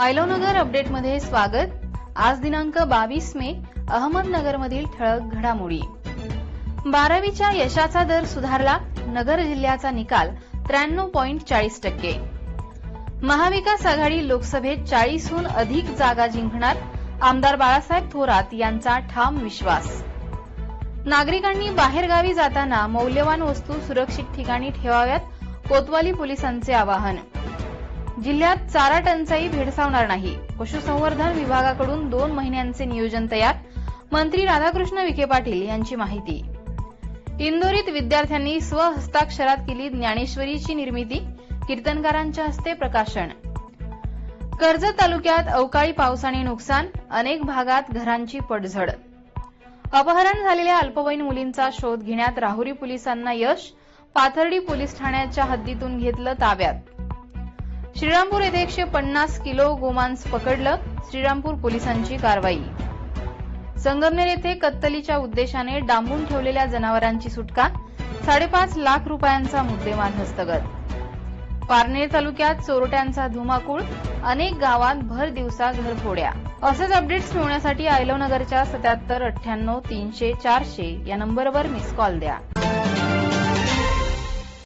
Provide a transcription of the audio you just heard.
आयलोनगर अपडेटमध्ये स्वागत. आज दिनांक बावीस मे अहमदनगरमधील ठळक घडामोडी. बारावीच्या यशाचा दर सुधारला नगर जिल्ह्याचा निकाल त्र्याण्णव पॉईंट चाळीस टक्के. महाविकास आघाडी लोकसभेत चाळीसहून अधिक जागा जिंकणार आमदार बाळासाहेब थोरात यांचा ठाम विश्वास. नागरिकांनी बाहेरगावी जाताना मौल्यवान वस्तू सुरक्षित ठिकाणी ठेवाव्यात कोतवाली पोलिसांचे आवाहन. जिल्ह्यात चारा टंचाई भेडसावणार नाही. पशुसंवर्धन विभागाकडून दोन महिन्यांचे नियोजन तयार. मंत्री राधाकृष्ण विखे पाटील यांची माहिती. इंदोरीत विद्यार्थ्यांनी स्वहस्ताक्षरात केली ज्ञानेश्वरीची निर्मिती कीर्तनकारांच्या हस्ते प्रकाशन. कर्जत तालुक्यात अवकाळी पावसाने नुकसान अनेक भागात घरांची पडझड. अपहरण झालेल्या अल्पवयीन मुलींचा शोध घेण्यात राहुरी पोलिसांना यश पाथर्डी पोलीस ठाण्याच्या हद्दीतून घेतलं ताब्यात. श्रीरामपूर येथे एकशे पन्नास किलो गोमांस पकडलं श्रीरामपूर पोलिसांची कारवाई. संगमनेर येथे कत्तलीच्या उद्देशाने डांबून ठेवलेल्या जनावरांची सुटका साडेपाच लाख रुपयांचा मुद्देमाल हस्तगत. पारनेर तालुक्यात चोरट्यांचा धुमाकूळ अनेक गावात भर दिवसा घरफोड्या. असेच अपडेट्स मिळवण्यासाठी आयलवनगरच्या सत्याहत्तर अठ्ठ्याण्णव तीनशे चारशे या नंबरवर मिस कॉल द्या.